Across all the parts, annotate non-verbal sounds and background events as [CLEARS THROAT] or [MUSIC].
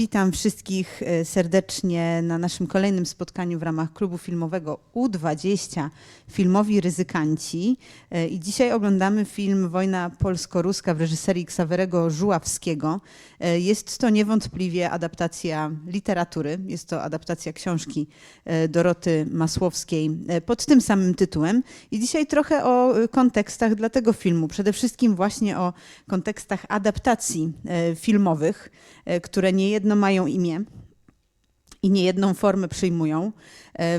Witam wszystkich e, serdecznie na naszym kolejnym spotkaniu w ramach klubu filmowego U20 Filmowi Ryzykanci. E, I dzisiaj oglądamy film Wojna polsko-ruska w reżyserii Ksawerego Żuławskiego. E, Jest to niewątpliwie adaptacja literatury, jest to adaptacja książki Doroty Masłowskiej pod tym samym tytułem. I dzisiaj trochę o kontekstach dla tego filmu, przede wszystkim właśnie o kontekstach adaptacji filmowych, które niejedno mają imię i niejedną formę przyjmują.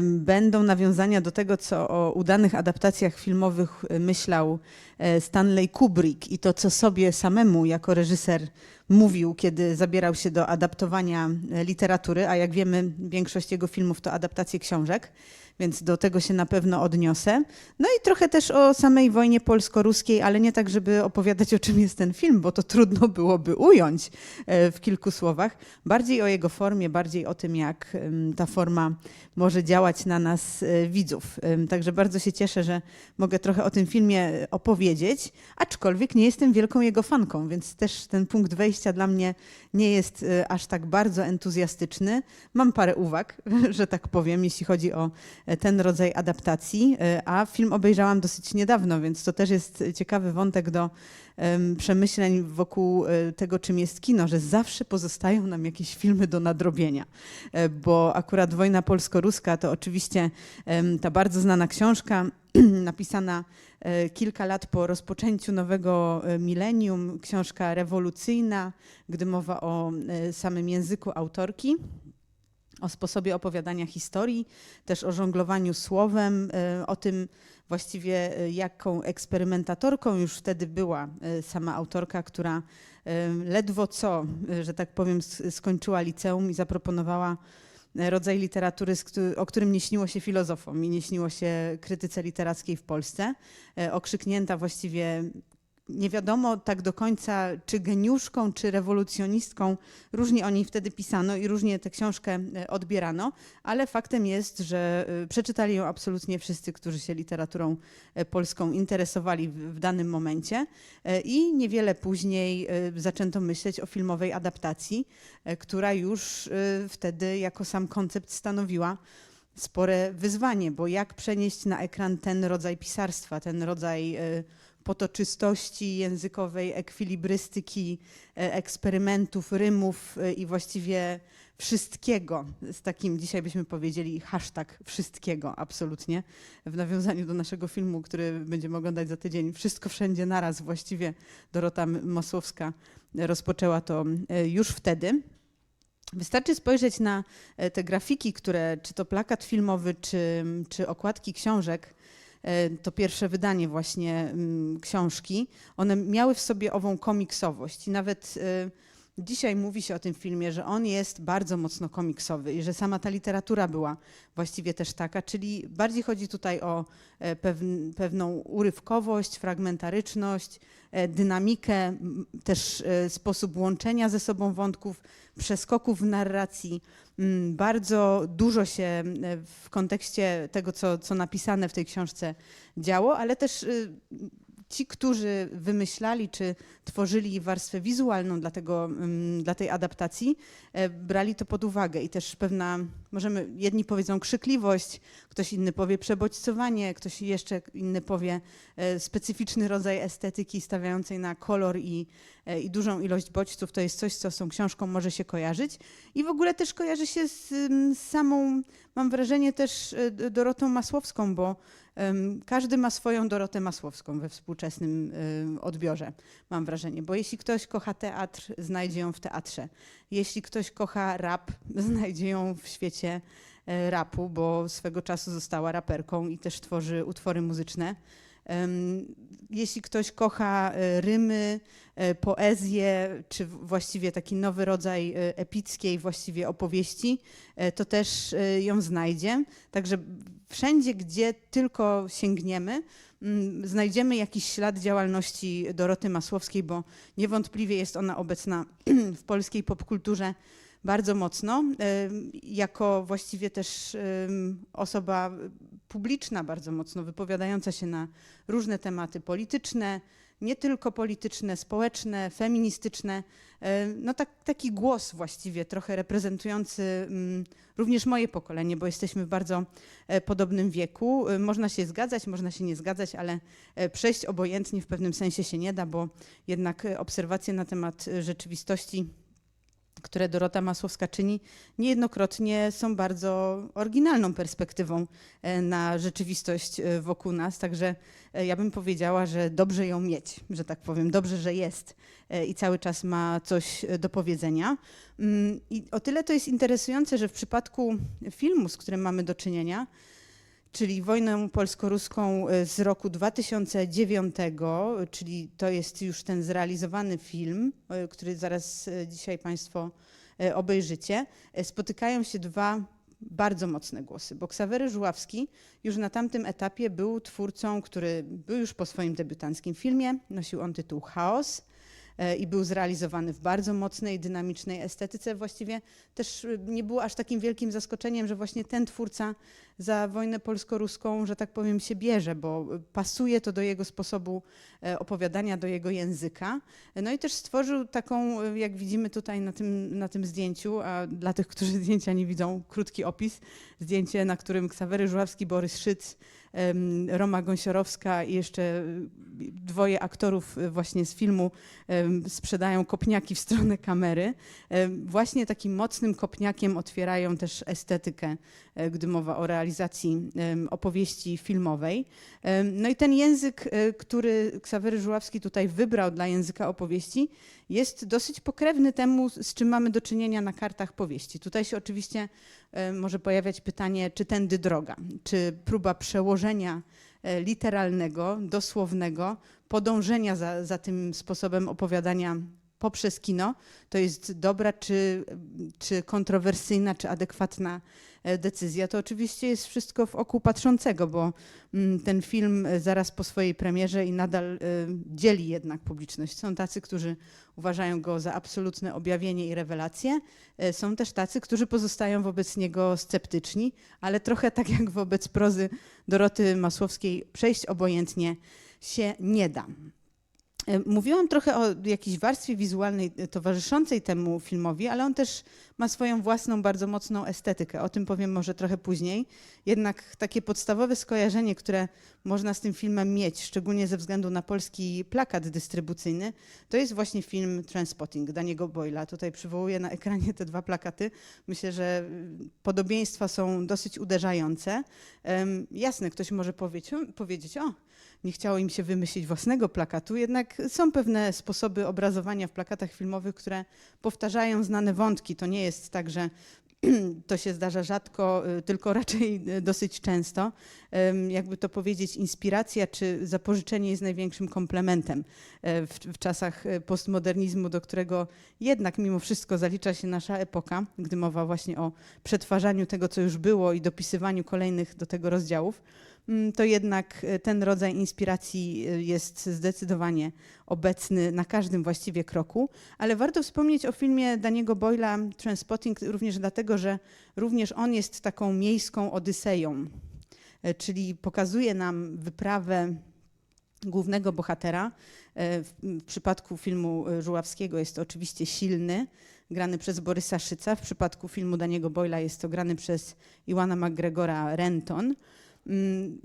Będą nawiązania do tego, co o udanych adaptacjach filmowych e, myślał e, Stanley Kubrick i to, co sobie samemu jako reżyser mówił, kiedy zabierał się do adaptowania e, literatury, a jak wiemy, większość jego filmów to adaptacje książek, więc do tego się na pewno odniosę. No i trochę też o samej wojnie polsko-ruskiej, ale nie tak, żeby opowiadać o czym jest ten film, bo to trudno byłoby ująć e, w kilku słowach. Bardziej o jego formie, bardziej o tym, jak ta forma może działać na nas e, widzów. Także bardzo się cieszę, że mogę trochę o tym filmie opowiedzieć, aczkolwiek nie jestem wielką jego fanką, więc też ten punkt wejścia dla mnie nie jest e, aż tak bardzo entuzjastyczny. Mam parę uwag, [LAUGHS] że tak powiem, jeśli chodzi o e, ten rodzaj adaptacji, e, a film obejrzałam dosyć niedawno, więc to też jest ciekawy wątek do em, przemyśleń wokół e, tego, czym jest kino, że zawsze pozostają nam jakieś filmy do nadrobienia, E, bo akurat Wojna Polsko-Ruska to oczywiście ta bardzo znana książka, [CLEARS THROAT] napisana kilka lat po rozpoczęciu nowego milenium, książka rewolucyjna, gdy mowa o samym języku autorki o sposobie opowiadania historii, też o żonglowaniu słowem, e, o tym właściwie e, jaką eksperymentatorką już wtedy była e, sama autorka, która ledwo co, że tak powiem, skończyła liceum i zaproponowała rodzaj literatury, o którym nie śniło się filozofom i nie śniło się krytyce literackiej w Polsce. Okrzyknięta właściwie nie wiadomo tak do końca, czy geniuszką, czy rewolucjonistką. Różnie o niej wtedy pisano i różnie tę książkę e, odbierano, ale faktem jest, że e, przeczytali ją absolutnie wszyscy, którzy się literaturą e, polską interesowali w, danym momencie. I niewiele później zaczęto myśleć o filmowej adaptacji, która już wtedy jako sam koncept stanowiła spore wyzwanie, bo jak przenieść na ekran ten rodzaj pisarstwa, ten rodzaj potoczystości językowej, ekwilibrystyki, e, eksperymentów, rymów e, i właściwie wszystkiego, z takim dzisiaj byśmy powiedzieli hashtag wszystkiego, absolutnie, w nawiązaniu do naszego filmu, który będziemy oglądać za tydzień. Wszystko wszędzie naraz, właściwie Dorota Masłowska rozpoczęła to e, już wtedy. Wystarczy spojrzeć na te grafiki, które, czy to plakat filmowy, czy, czy okładki książek, to pierwsze wydanie właśnie mm, książki, one miały w sobie ową komiksowość. I nawet e, dzisiaj mówi się o tym filmie, że on jest bardzo mocno komiksowy i że sama ta literatura była właściwie też taka, czyli bardziej chodzi tutaj o e, pewn, pewną urywkowość, fragmentaryczność, e, dynamikę, też e, sposób łączenia ze sobą wątków, przeskoków w narracji. Mm, Bardzo dużo się e, w kontekście tego, co, co napisane w tej książce działo, ale też y, ci, którzy wymyślali czy tworzyli warstwę wizualną dla, tego, mm, dla tej adaptacji, e, brali to pod uwagę i też pewna, możemy, jedni powiedzą krzykliwość, ktoś inny powie przebodźcowanie, ktoś jeszcze inny powie e, specyficzny rodzaj estetyki stawiającej na kolor i, e, i dużą ilość bodźców. To jest coś, co z tą książką może się kojarzyć i w ogóle też kojarzy się z, mm, z samą, mam wrażenie, też Dorotą Masłowską, bo każdy ma swoją Dorotę Masłowską we współczesnym odbiorze, mam wrażenie. Bo jeśli ktoś kocha teatr, znajdzie ją w teatrze. Jeśli ktoś kocha rap, [LAUGHS] znajdzie ją w świecie e, rapu, bo swego czasu została raperką i też tworzy utwory muzyczne. Jeśli ktoś kocha e, rymy, e, poezję, czy właściwie taki nowy rodzaj epickiej właściwie opowieści, to też ją znajdzie. Także wszędzie, gdzie tylko sięgniemy, mm, znajdziemy jakiś ślad działalności Doroty Masłowskiej, bo niewątpliwie jest ona obecna [CLEARS THROAT] w polskiej popkulturze bardzo mocno, jako właściwie też osoba publiczna bardzo mocno wypowiadająca się na różne tematy polityczne, nie tylko polityczne, społeczne, feministyczne. E, No tak, taki głos właściwie, trochę reprezentujący mm, również moje pokolenie, bo jesteśmy w bardzo e, podobnym wieku. E, Można się zgadzać, można się nie zgadzać, ale przejść obojętnie w pewnym sensie się nie da, bo jednak obserwacje na temat rzeczywistości które Dorota Masłowska czyni, niejednokrotnie są bardzo oryginalną perspektywą e, na rzeczywistość e, wokół nas. Także e, ja bym powiedziała, że dobrze ją mieć, że tak powiem, dobrze, że jest i cały czas ma coś do powiedzenia. Mm, I o tyle to jest interesujące, że w przypadku filmu, z którym mamy do czynienia, czyli wojnę polsko-ruską e, z roku 2009, czyli to jest już ten zrealizowany film, e, który zaraz e, dzisiaj Państwo obejrzycie, spotykają się dwa bardzo mocne głosy, bo Ksawery Żuławski już na tamtym etapie był twórcą, który był już po swoim debiutanckim filmie, nosił on tytuł Chaos i był zrealizowany w bardzo mocnej, dynamicznej estetyce. Właściwie też e, nie było aż takim wielkim zaskoczeniem, że właśnie ten twórca za wojnę polsko-ruską, że tak powiem, się bierze, bo pasuje to do jego sposobu e, opowiadania, do jego języka. No i też stworzył taką, e, jak widzimy tutaj na tym, na tym zdjęciu, a dla tych, którzy zdjęcia nie widzą, krótki opis. Zdjęcie, na którym Ksawery Żuławski, Borys Szyc, Roma Gąsiorowska i jeszcze e, dwoje aktorów e, właśnie z filmu sprzedają kopniaki w stronę kamery. Właśnie takim mocnym kopniakiem otwierają też estetykę, e, gdy mowa o realizacji opowieści filmowej. No i ten język, e, który Ksawery Żuławski tutaj wybrał dla języka opowieści, jest dosyć pokrewny temu, z czym mamy do czynienia na kartach powieści. Tutaj się oczywiście może pojawiać pytanie, czy tędy droga, czy próba przełożenia e, literalnego, dosłownego, podążenia za, za tym sposobem opowiadania poprzez kino, to jest dobra, czy, czy kontrowersyjna, czy adekwatna e, decyzja. To oczywiście jest wszystko w oku patrzącego, bo mm, ten film e, zaraz po swojej premierze i nadal e, dzieli jednak publiczność. Są tacy, którzy uważają go za absolutne objawienie i rewelację. Są też tacy, którzy pozostają wobec niego sceptyczni, ale trochę tak jak wobec prozy Doroty Masłowskiej, przejść obojętnie się nie da. E, Mówiłam trochę o jakiejś warstwie wizualnej e, towarzyszącej temu filmowi, ale on też ma swoją własną, bardzo mocną estetykę. O tym powiem może trochę później. Jednak takie podstawowe skojarzenie, które można z tym filmem mieć, szczególnie ze względu na polski plakat dystrybucyjny, to jest właśnie film Transpotting Daniego Boyla. Tutaj przywołuję na ekranie te dwa plakaty. Myślę, że y, podobieństwa są dosyć uderzające. Em, Jasne, ktoś może powiedzieć, powiedzieć o, nie chciało im się wymyślić własnego plakatu, jednak są pewne sposoby obrazowania w plakatach filmowych, które powtarzają znane wątki. To nie jest tak, że [CLEARS THROAT] to się zdarza rzadko, y, tylko [LAUGHS] raczej y, dosyć często. Jakby to powiedzieć, inspiracja czy zapożyczenie jest największym komplementem e, w, w czasach postmodernizmu, do którego jednak mimo wszystko zalicza się nasza epoka, gdy mowa właśnie o przetwarzaniu tego, co już było i dopisywaniu kolejnych do tego rozdziałów to jednak e, ten rodzaj inspiracji e, jest zdecydowanie obecny na każdym właściwie kroku. Ale warto wspomnieć o filmie Daniego Boyla Transpotting również dlatego, że również on jest taką miejską odyseją, e, czyli pokazuje nam wyprawę głównego bohatera. W, przypadku filmu Żuławskiego jest to oczywiście Silny, grany przez Borysa Szyca. W przypadku filmu Daniego Boyla jest to grany przez Iwana McGregora Renton. Mm,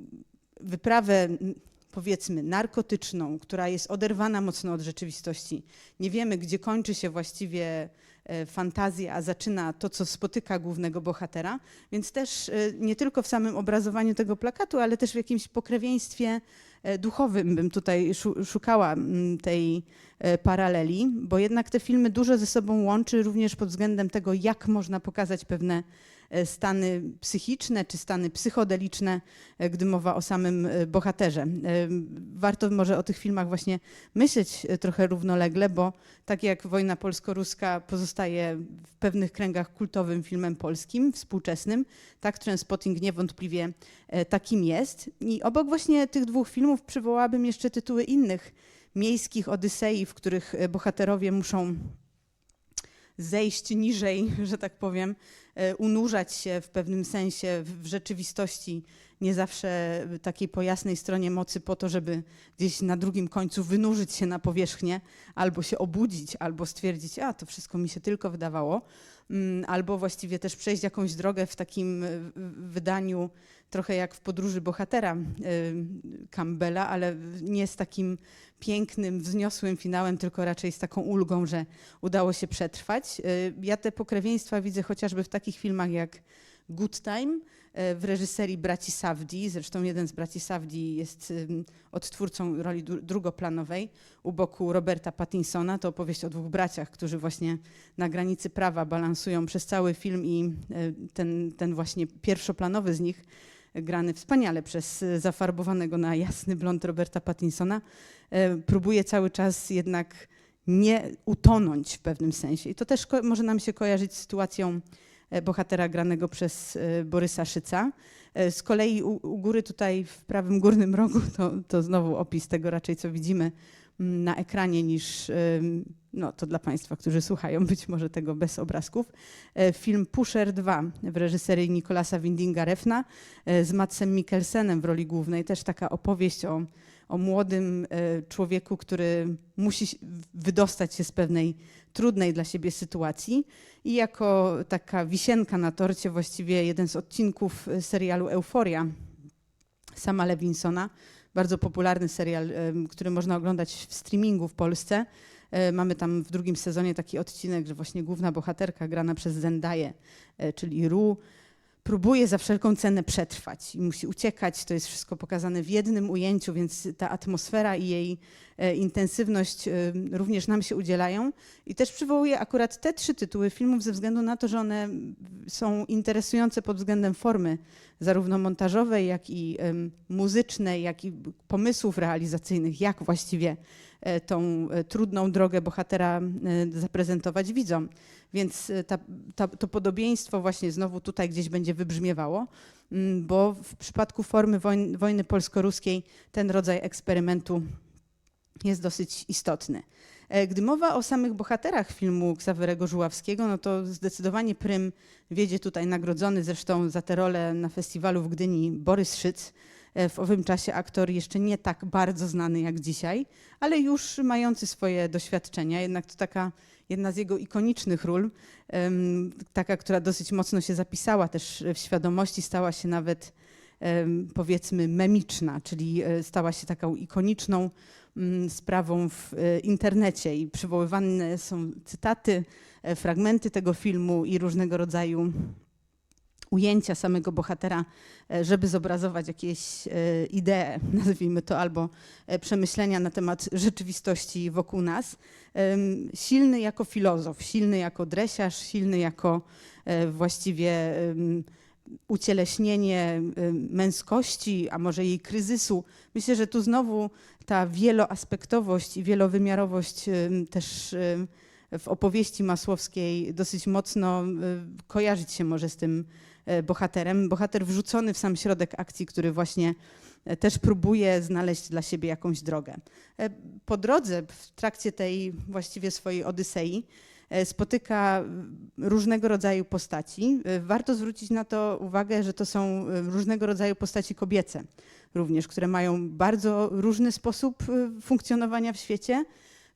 Wyprawę mm, powiedzmy narkotyczną, która jest oderwana mocno od rzeczywistości. Nie wiemy, gdzie kończy się właściwie e, fantazja, a zaczyna to, co spotyka głównego bohatera. Więc też e, nie tylko w samym obrazowaniu tego plakatu, ale też w jakimś pokrewieństwie duchowym bym tutaj szu- szukała mm, tej e, paraleli, bo jednak te filmy dużo ze sobą łączy również pod względem tego, jak można pokazać pewne e, stany psychiczne czy stany psychodeliczne, e, gdy mowa o samym e, bohaterze. E, Warto może o tych filmach właśnie myśleć e, trochę równolegle, bo tak jak Wojna polsko-ruska pozostaje w pewnych kręgach kultowym filmem polskim, współczesnym, tak Transpotting niewątpliwie e, takim jest. I obok właśnie tych dwóch filmów przywołałabym jeszcze tytuły innych miejskich odysei, w których e, bohaterowie muszą zejść niżej, [LAUGHS] że tak powiem, e, unurzać się w pewnym sensie. W, rzeczywistości, nie zawsze takiej po jasnej stronie mocy, po to, żeby gdzieś na drugim końcu wynurzyć się na powierzchnię, albo się obudzić, albo stwierdzić, a to wszystko mi się tylko wydawało, mm, albo właściwie też przejść jakąś drogę w takim e, wydaniu trochę jak w podróży bohatera y, Campbella, ale nie z takim pięknym, wzniosłym finałem, tylko raczej z taką ulgą, że udało się przetrwać. Y, Ja te pokrewieństwa widzę chociażby w takich filmach jak Good Time y, w reżyserii braci Safdie. Zresztą jeden z braci Safdie jest odtwórcą roli dru- drugoplanowej u boku Roberta Pattinsona. To opowieść o dwóch braciach, którzy właśnie na granicy prawa balansują przez cały film i ten, ten właśnie pierwszoplanowy z nich grany wspaniale przez zafarbowanego na jasny blond Roberta Pattinsona, e, próbuje cały czas jednak nie utonąć w pewnym sensie. I to też może nam się kojarzyć z sytuacją e, bohatera granego przez e, Borysa Szyca. Z kolei u, u góry tutaj w prawym górnym rogu to, to znowu opis tego raczej, co widzimy na ekranie niż, no to dla Państwa, którzy słuchają być może tego bez obrazków, e, film Pusher 2 w reżyserii Nikolasa Windinga Refna e, z Matsem Mikkelsenem w roli głównej. Też taka opowieść o, o młodym e, człowieku, który musi wydostać się z pewnej trudnej dla siebie sytuacji i jako taka wisienka na torcie właściwie jeden z odcinków serialu Euforia Sama Lewinsona, bardzo popularny serial, który można oglądać w streamingu w Polsce. E, Mamy tam w drugim sezonie taki odcinek, że właśnie główna bohaterka grana przez Zendaję, e, czyli Ru, próbuje za wszelką cenę przetrwać i musi uciekać. To jest wszystko pokazane w jednym ujęciu, więc ta atmosfera i jej e, intensywność e, również nam się udzielają. I też przywołuję akurat te trzy tytuły filmów ze względu na to, że one są interesujące pod względem formy, zarówno montażowej, jak i muzycznej, jak i pomysłów realizacyjnych, jak właściwie e, tą trudną drogę bohatera zaprezentować widzom. Więc e, ta, ta, to podobieństwo właśnie znowu tutaj gdzieś będzie wybrzmiewało, mm, bo w przypadku formy wojny, wojny polsko-ruskiej ten rodzaj eksperymentu jest dosyć istotny. E, Gdy mowa o samych bohaterach filmu Ksawerego Żuławskiego, no to zdecydowanie prym wiedzie tutaj nagrodzony zresztą za tę rolę na festiwalu w Gdyni Borys Szyc. E, W owym czasie aktor jeszcze nie tak bardzo znany jak dzisiaj, ale już mający swoje doświadczenia. Jednak to taka jedna z jego ikonicznych ról, taka, która dosyć mocno się zapisała też w świadomości, stała się nawet powiedzmy memiczna, czyli e, stała się taką ikoniczną mm, sprawą w e, internecie i przywoływane są cytaty, fragmenty tego filmu i różnego rodzaju ujęcia samego bohatera, e, żeby zobrazować jakieś e, idee, [LAUGHS] nazwijmy to, albo e, przemyślenia na temat rzeczywistości wokół nas. Silny jako filozof, silny jako dresiarz, silny jako właściwie ucieleśnienie męskości, a może jej kryzysu. Myślę, że tu znowu ta wieloaspektowość i wielowymiarowość też w opowieści masłowskiej dosyć mocno kojarzyć się może z tym bohaterem. Bohater wrzucony w sam środek akcji, który właśnie e, też próbuje znaleźć dla siebie jakąś drogę. E, Po drodze, w trakcie tej właściwie swojej odysei, e, spotyka różnego rodzaju postaci. E, Warto zwrócić na to uwagę, że to są e, różnego rodzaju postaci kobiece również, które mają bardzo różny sposób e, funkcjonowania w świecie,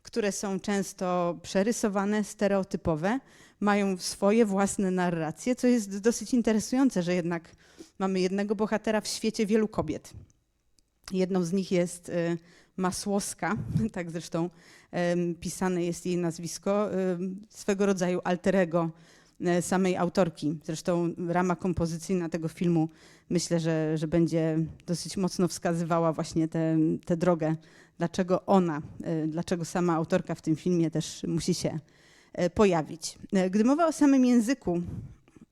które są często przerysowane, stereotypowe, mają swoje własne narracje, co jest dosyć interesujące, że jednak mamy jednego bohatera w świecie wielu kobiet. Jedną z nich jest y, Masłowska, [LAUGHS] tak zresztą pisane jest jej nazwisko, swego rodzaju alterego e, samej autorki. Zresztą rama kompozycyjna tego filmu myślę, że, że będzie dosyć mocno wskazywała właśnie tę drogę, dlaczego ona, e, dlaczego sama autorka w tym filmie też musi się e, pojawić. E, Gdy mowa o samym języku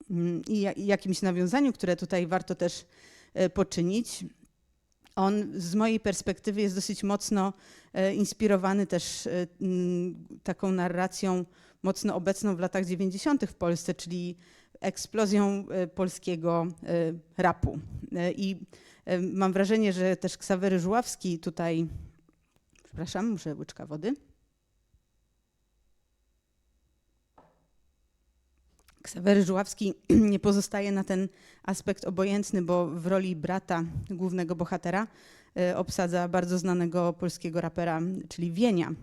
mm, i ja- i jakimś nawiązaniu, które tutaj warto też poczynić, on z mojej perspektywy jest dosyć mocno inspirowany też mm, taką narracją mocno obecną w latach 90. w Polsce, czyli eksplozją polskiego rapu. I mam wrażenie, że też Ksawery Żuławski tutaj, przepraszam, muszę łyczka wody. Ksawery Żuławski [CLEARS THROAT] nie pozostaje na ten aspekt obojętny, bo w roli brata głównego bohatera e, obsadza bardzo znanego polskiego rapera, czyli Wienia,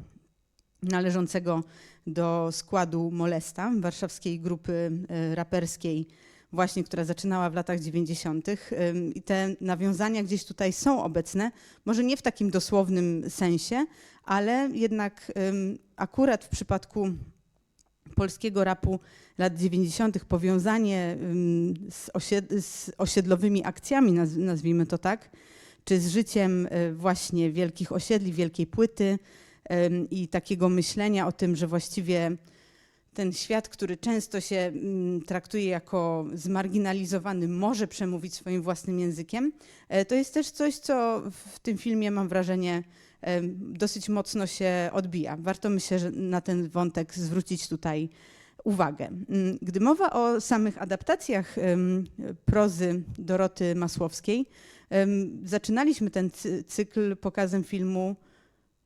należącego do składu Molesta, warszawskiej grupy e, raperskiej, właśnie, która zaczynała w latach 90. Ym, I te nawiązania gdzieś tutaj są obecne, może nie w takim dosłownym sensie, ale jednak akurat w przypadku polskiego rapu lat 90. powiązanie z, osied- z osiedlowymi akcjami, naz- nazwijmy to tak, czy z życiem y, właśnie wielkich osiedli, wielkiej płyty i takiego myślenia o tym, że właściwie ten świat, który często się mm, traktuje jako zmarginalizowany, może przemówić swoim własnym językiem. E, To jest też coś, co w tym filmie mam wrażenie em, dosyć mocno się odbija. Warto myślę, że na ten wątek zwrócić tutaj uwagę. Mm, Gdy mowa o samych adaptacjach prozy Doroty Masłowskiej, zaczynaliśmy ten cy- cykl pokazem filmu.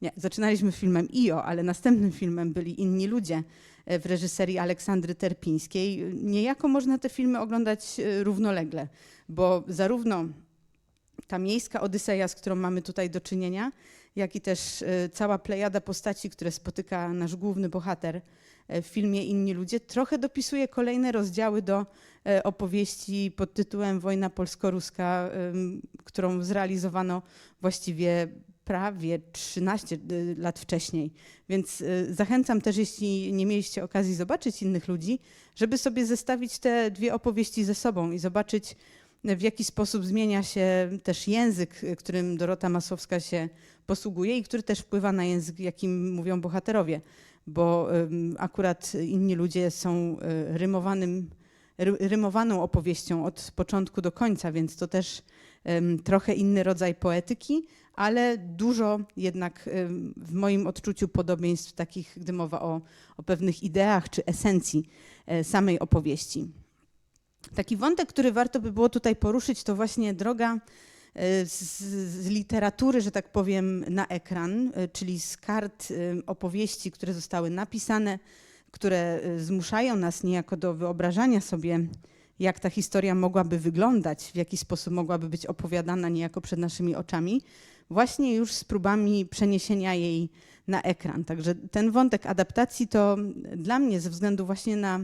Nie, zaczynaliśmy filmem IO, ale następnym filmem byli inni ludzie e, w reżyserii Aleksandry Terpińskiej. Niejako można te filmy oglądać e, równolegle, bo zarówno ta miejska Odyseja, z którą mamy tutaj do czynienia, jak i też e, cała plejada postaci, które spotyka nasz główny bohater e, w filmie Inni ludzie, trochę dopisuje kolejne rozdziały do e, opowieści pod tytułem Wojna polsko-ruska, którą zrealizowano właściwie prawie 13 y, lat wcześniej. Więc y, zachęcam też, jeśli nie mieliście okazji zobaczyć innych ludzi, żeby sobie zestawić te dwie opowieści ze sobą i zobaczyć, w jaki sposób zmienia się też język, y, którym Dorota Masłowska się posługuje i który też wpływa na język, jakim mówią bohaterowie, bo akurat inni ludzie są rymowanym, ry- rymowaną opowieścią od początku do końca, więc to też trochę inny rodzaj poetyki, ale dużo jednak ym, w moim odczuciu podobieństw takich, gdy mowa o, o pewnych ideach czy esencji e, samej opowieści. Taki wątek, który warto by było tutaj poruszyć, to właśnie droga e, z, z literatury, że tak powiem, na ekran, czyli z kart opowieści, które zostały napisane, które zmuszają nas niejako do wyobrażania sobie, jak ta historia mogłaby wyglądać, w jaki sposób mogłaby być opowiadana niejako przed naszymi oczami, właśnie już z próbami przeniesienia jej na ekran. Także ten wątek adaptacji to dla mnie ze względu właśnie na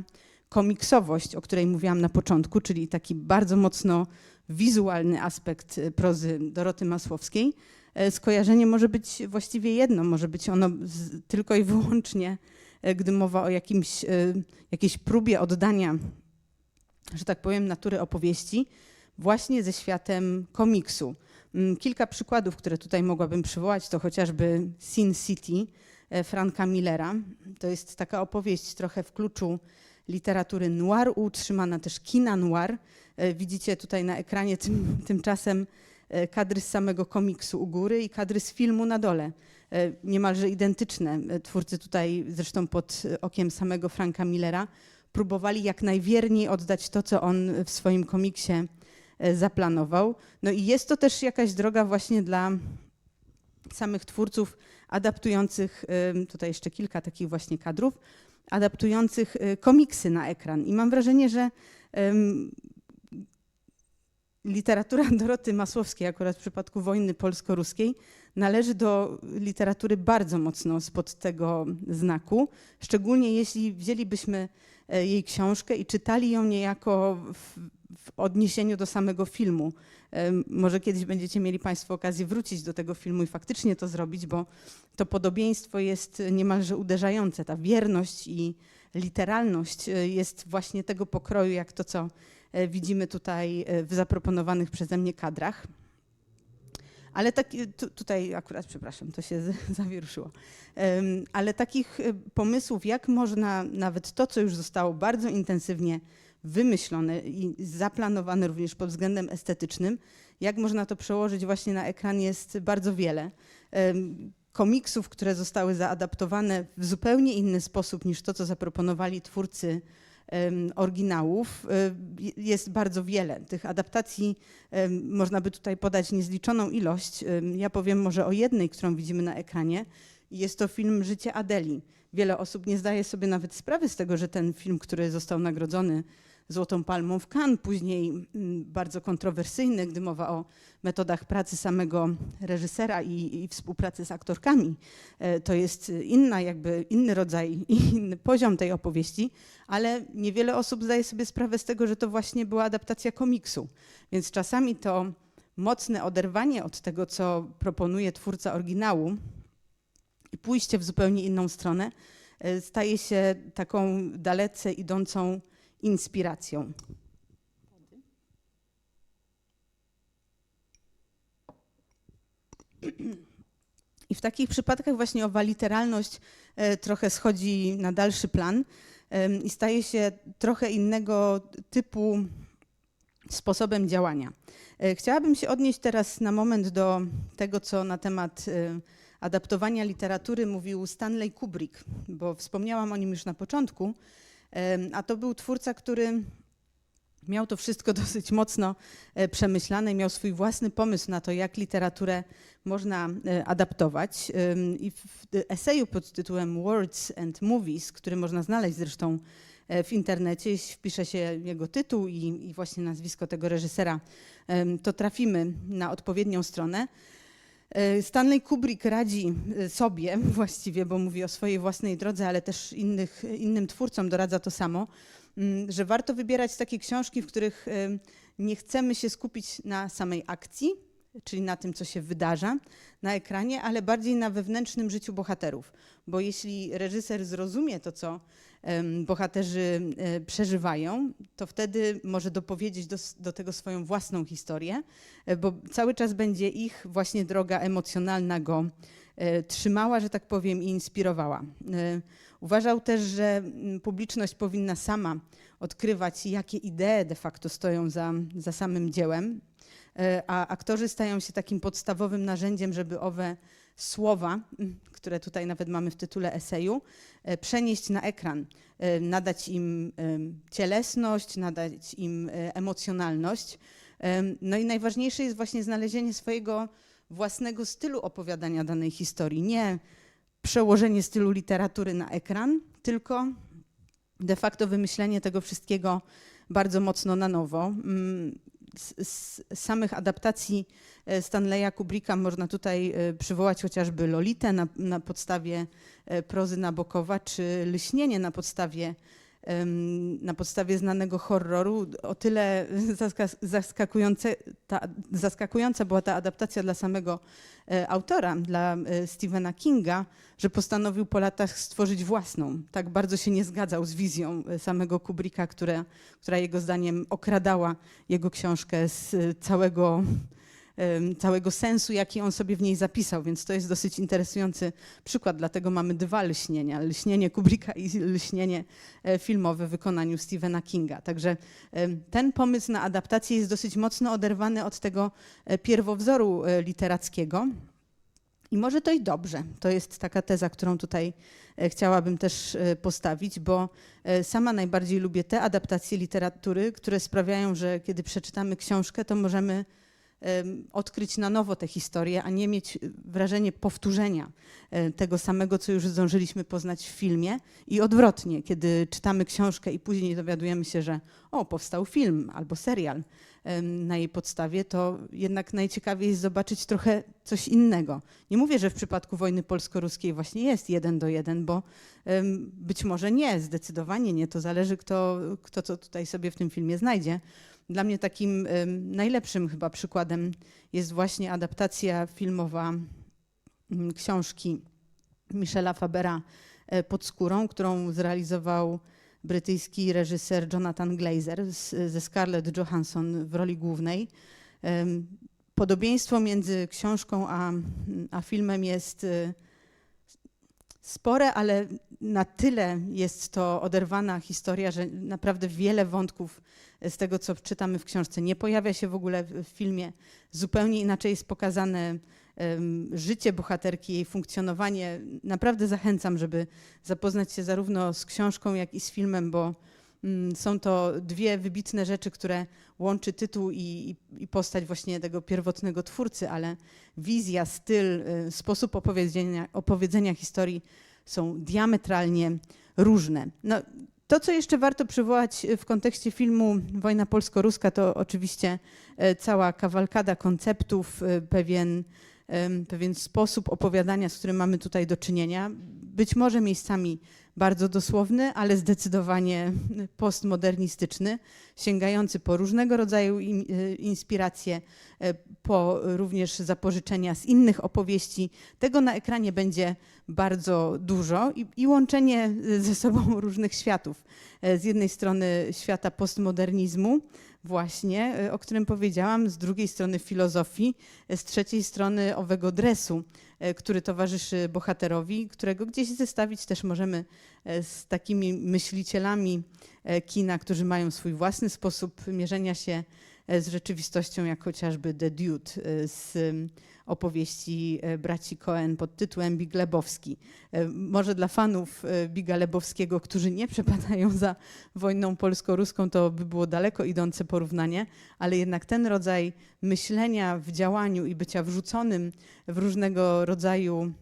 komiksowość, o której mówiłam na początku, czyli taki bardzo mocno wizualny aspekt e, prozy Doroty Masłowskiej, e, skojarzenie może być właściwie jedno, może być ono tylko i wyłącznie, e, gdy mowa o jakimś, jakiejś próbie oddania, że tak powiem, natury opowieści właśnie ze światem komiksu. Mm, Kilka przykładów, które tutaj mogłabym przywołać, to chociażby Sin City e, Franka Millera. To jest taka opowieść trochę w kluczu literatury noir, utrzymana też kina noir. E, Widzicie tutaj na ekranie [LAUGHS] tym, tymczasem e, kadry z samego komiksu u góry i kadry z filmu na dole. Niemalże identyczne. Twórcy tutaj, zresztą pod okiem samego Franka Millera, próbowali jak najwierniej oddać to, co on w swoim komiksie zaplanował. No i jest to też jakaś droga właśnie dla samych twórców adaptujących, tutaj jeszcze kilka takich właśnie kadrów, adaptujących e, komiksy na ekran. I mam wrażenie, że literatura [LAUGHS] Doroty Masłowskiej, akurat w przypadku wojny polsko-ruskiej, należy do literatury bardzo mocno spod tego znaku, szczególnie jeśli wzięlibyśmy e, jej książkę i czytali ją niejako w, w odniesieniu do samego filmu. Może kiedyś będziecie mieli Państwo okazję wrócić do tego filmu i faktycznie to zrobić, bo to podobieństwo jest niemalże uderzające. Ta wierność i literalność e, jest właśnie tego pokroju, jak to, co e, widzimy tutaj e, w zaproponowanych przeze mnie kadrach. Ale tak, tu, tutaj akurat, przepraszam, to się [LAUGHS] zawieruszyło. Ale takich pomysłów, jak można nawet to, co już zostało bardzo intensywnie wymyślone i zaplanowane również pod względem estetycznym, jak można to przełożyć właśnie na ekran jest bardzo wiele. Komiksów, które zostały zaadaptowane w zupełnie inny sposób niż to, co zaproponowali twórcy oryginałów, e, jest bardzo wiele. Tych adaptacji można by tutaj podać niezliczoną ilość. Ja powiem może o jednej, którą widzimy na ekranie. Jest to film Życie Adeli. wiele osób nie zdaje sobie nawet sprawy z tego, że ten film, który został nagrodzony Złotą Palmą w Cannes, później mm, bardzo kontrowersyjny, gdy mowa o metodach pracy samego reżysera i, i współpracy z aktorkami. E, To jest inna, jakby inny rodzaj i inny poziom tej opowieści, ale niewiele osób zdaje sobie sprawę z tego, że to właśnie była adaptacja komiksu. Więc czasami to mocne oderwanie od tego, co proponuje twórca oryginału i pójście w zupełnie inną stronę, e, staje się taką dalece idącą inspiracją. I w takich przypadkach właśnie owa literalność e, trochę schodzi na dalszy plan i staje się trochę innego typu sposobem działania. E, Chciałabym się odnieść teraz na moment do tego, co na temat e, adaptowania literatury mówił Stanley Kubrick, bo wspomniałam o nim już na początku, a to był twórca, który miał to wszystko [LAUGHS] dosyć mocno e, przemyślane miał swój własny pomysł na to, jak literaturę można e, adaptować. I w eseju pod tytułem Words and Movies, który można znaleźć zresztą e, w internecie, jeśli wpisze się jego tytuł i, i właśnie nazwisko tego reżysera, to trafimy na odpowiednią stronę. E, Stanley Kubrick radzi e, sobie [LAUGHS] właściwie, bo mówi o swojej własnej drodze, ale też innych, innym twórcom doradza to samo, mm, że warto wybierać takie książki, w których nie chcemy się skupić na samej akcji, czyli na tym, co się wydarza na ekranie, ale bardziej na wewnętrznym życiu bohaterów. Bo jeśli reżyser zrozumie to, co bohaterzy e, przeżywają, to wtedy może dopowiedzieć do, do tego swoją własną historię, e, bo cały czas będzie ich właśnie droga emocjonalna go e, trzymała, że tak powiem, i inspirowała. Uważał też, że publiczność powinna sama odkrywać, jakie idee de facto stoją za, za samym dziełem, a aktorzy stają się takim podstawowym narzędziem, żeby owe słowa, mm, które tutaj nawet mamy w tytule eseju, e, przenieść na ekran, e, nadać im cielesność, nadać im e, emocjonalność. Em, No i najważniejsze jest właśnie znalezienie swojego własnego stylu opowiadania danej historii. Nie przełożenie stylu literatury na ekran, tylko de facto wymyślenie tego wszystkiego bardzo mocno na nowo. Z, samych adaptacji e, Stanleya Kubricka można tutaj e, przywołać chociażby Lolitę na, na podstawie e, prozy Nabokowa, czy Lśnienie na podstawie na podstawie znanego horroru. O tyle zaska- zaskakujące, ta, zaskakująca była ta adaptacja dla samego e, autora, dla e, Stephena Kinga, że postanowił po latach stworzyć własną. Tak bardzo się nie zgadzał z wizją e, samego Kubricka, które, która jego zdaniem okradała jego książkę z całego, całego sensu, jaki on sobie w niej zapisał. Więc to jest dosyć interesujący przykład. Dlatego mamy dwa lśnienia. Lśnienie Kubricka i lśnienie e, filmowe w wykonaniu Stephena Kinga. Także ten pomysł na adaptację jest dosyć mocno oderwany od tego e, pierwowzoru e, literackiego. I może to i dobrze. To jest taka teza, którą tutaj chciałabym też postawić, bo sama najbardziej lubię te adaptacje literatury, które sprawiają, że kiedy przeczytamy książkę, to możemy em, odkryć na nowo tę historię, a nie mieć e, wrażenie powtórzenia e, tego samego, co już zdążyliśmy poznać w filmie. I odwrotnie, kiedy czytamy książkę i później dowiadujemy się, że o, powstał film albo serial na jej podstawie, to jednak najciekawiej jest zobaczyć trochę coś innego. Nie mówię, że w przypadku wojny polsko-ruskiej właśnie jest jeden do jeden, bo być może nie, zdecydowanie nie. To zależy, kto, kto co tutaj sobie w tym filmie znajdzie. Dla mnie takim najlepszym chyba przykładem jest właśnie adaptacja filmowa mm, książki Michela Fabera e, Pod skórą, którą zrealizował brytyjski reżyser Jonathan Glazer ze Scarlett Johansson w roli głównej. Podobieństwo między książką a, a filmem jest e, spore, ale na tyle jest to oderwana historia, że naprawdę wiele wątków z tego, co czytamy w książce, nie pojawia się w ogóle w filmie. Zupełnie inaczej jest pokazane życie bohaterki, jej funkcjonowanie. Naprawdę zachęcam, żeby zapoznać się zarówno z książką, jak i z filmem, bo mm, są to dwie wybitne rzeczy, które łączy tytuł i, i, i postać właśnie tego pierwotnego twórcy, ale wizja, styl, y, sposób opowiedzenia, opowiedzenia historii są diametralnie różne. No, to, co jeszcze warto przywołać w kontekście filmu Wojna polsko-ruska, to oczywiście e, cała kawalkada konceptów, e, pewien, pewien sposób opowiadania, z którym mamy tutaj do czynienia. Być może miejscami bardzo dosłowny, ale zdecydowanie postmodernistyczny, sięgający po różnego rodzaju e, inspiracje, e, po również zapożyczenia z innych opowieści. Tego na ekranie będzie bardzo dużo i, i łączenie ze sobą [LAUGHS] różnych światów. E, Z jednej strony świata postmodernizmu, właśnie, e, o którym powiedziałam, z drugiej strony filozofii, e, z trzeciej strony owego dresu, e, który towarzyszy bohaterowi, którego gdzieś zestawić też możemy z takimi myślicielami kina, którzy mają swój własny sposób mierzenia się z rzeczywistością, jak chociażby The Dude e, z opowieści e, braci Cohen pod tytułem Big Lebowski. E, Może dla fanów e, Biga Lebowskiego, którzy nie przepadają za wojną polsko-ruską, to by było daleko idące porównanie, ale jednak ten rodzaj myślenia w działaniu i bycia wrzuconym w różnego rodzaju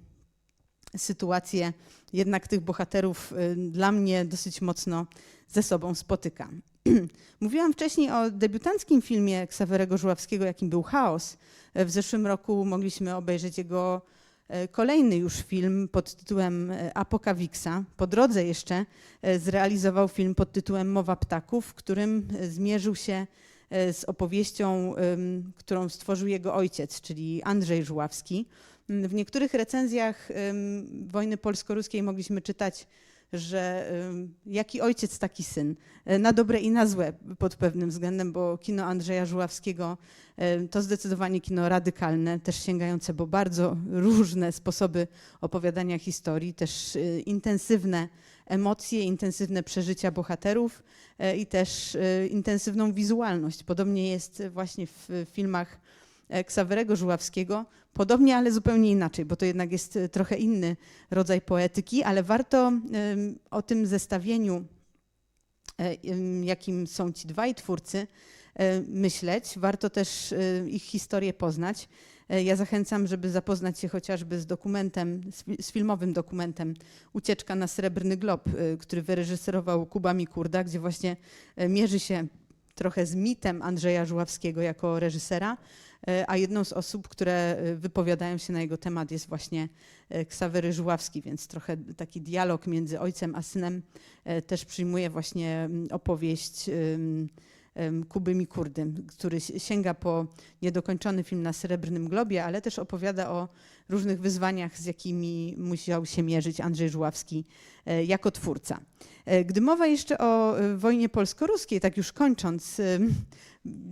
sytuacje, jednak tych bohaterów dla mnie dosyć mocno ze sobą spotyka. [CLEARS THROAT] Mówiłam wcześniej o debiutanckim filmie Ksawerego Żuławskiego, jakim był Chaos. W zeszłym roku mogliśmy obejrzeć jego e, kolejny już film pod tytułem e, Apokawiksa. Po drodze jeszcze e, zrealizował film pod tytułem Mowa ptaków, w którym e, zmierzył się e, z opowieścią, którą stworzył jego ojciec, czyli Andrzej Żuławski. W niektórych recenzjach wojny polsko-ruskiej mogliśmy czytać, że jaki ojciec, taki syn. E, Na dobre i na złe pod pewnym względem, bo kino Andrzeja Żuławskiego em, to zdecydowanie kino radykalne, też sięgające po bardzo różne sposoby opowiadania historii, też e, intensywne emocje, intensywne przeżycia bohaterów e, i też e, intensywną wizualność. Podobnie jest właśnie w filmach e, Ksawerego Żuławskiego, podobnie, ale zupełnie inaczej, bo to jednak jest e, trochę inny rodzaj poetyki, ale warto o tym zestawieniu, e, jakim są ci dwaj twórcy, e, myśleć. Warto też e, ich historię poznać. E, Ja zachęcam, żeby zapoznać się chociażby z dokumentem, z fi- z filmowym dokumentem Ucieczka na Srebrny Glob, e, który wyreżyserował Kuba Mikurda, gdzie właśnie e, mierzy się trochę z mitem Andrzeja Żuławskiego jako reżysera, e, a jedną z osób, które e, wypowiadają się na jego temat jest właśnie e, Ksawery Żuławski, więc trochę taki dialog między ojcem a synem e, też przyjmuje właśnie mm, opowieść Kuby Mikurdy, który si- sięga po niedokończony film na Srebrnym Globie, ale też opowiada o różnych wyzwaniach, z jakimi musiał się mierzyć Andrzej Żuławski e, jako twórca. E, Gdy mowa jeszcze o e, wojnie polsko-ruskiej, tak już kończąc,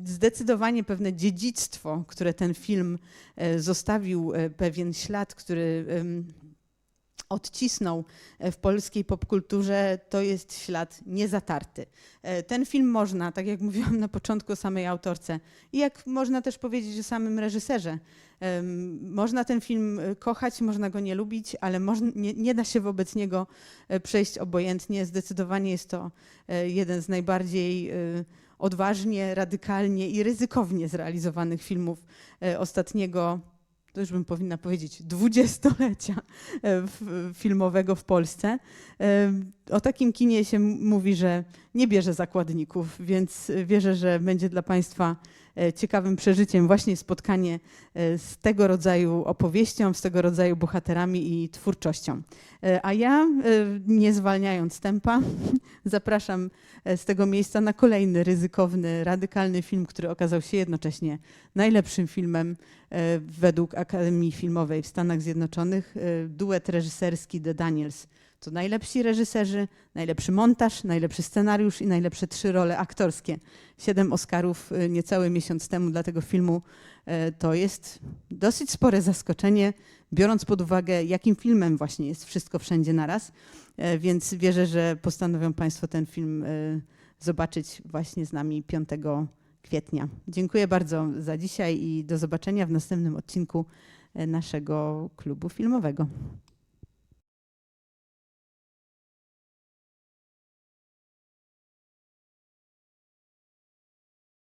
zdecydowanie pewne dziedzictwo, które ten film zostawił, pewien ślad, który odcisnął e, w polskiej popkulturze, to jest ślad niezatarty. E, Ten film można, tak jak mówiłam na początku o samej autorce i jak można też powiedzieć o samym reżyserze, można ten film e, kochać, można go nie lubić, ale można, nie, nie da się wobec niego przejść obojętnie. Zdecydowanie jest to jeden z najbardziej odważnie, radykalnie i ryzykownie zrealizowanych filmów ostatniego, to już bym powinna powiedzieć, dwudziestolecia e, filmowego w Polsce. E, O takim kinie się mówi, że nie bierze zakładników, więc wierzę, że będzie dla Państwa ciekawym przeżyciem właśnie spotkanie e, z tego rodzaju opowieścią, z tego rodzaju bohaterami i twórczością. E, A ja, e, nie zwalniając tempa, [LAUGHS] zapraszam e, z tego miejsca na kolejny ryzykowny, radykalny film, który okazał się jednocześnie najlepszym filmem e, według Akademii Filmowej w Stanach Zjednoczonych. E, Duet reżyserski The Daniels. To najlepsi reżyserzy, najlepszy montaż, najlepszy scenariusz i najlepsze trzy role aktorskie. Siedem Oscarów e, niecały miesiąc temu dla tego filmu. E, To jest dosyć spore zaskoczenie, biorąc pod uwagę, jakim filmem właśnie jest Wszystko Wszędzie Naraz. E, Więc wierzę, że postanowią Państwo ten film e, zobaczyć właśnie z nami 5 kwietnia. Dziękuję bardzo za dzisiaj i do zobaczenia w następnym odcinku naszego klubu filmowego.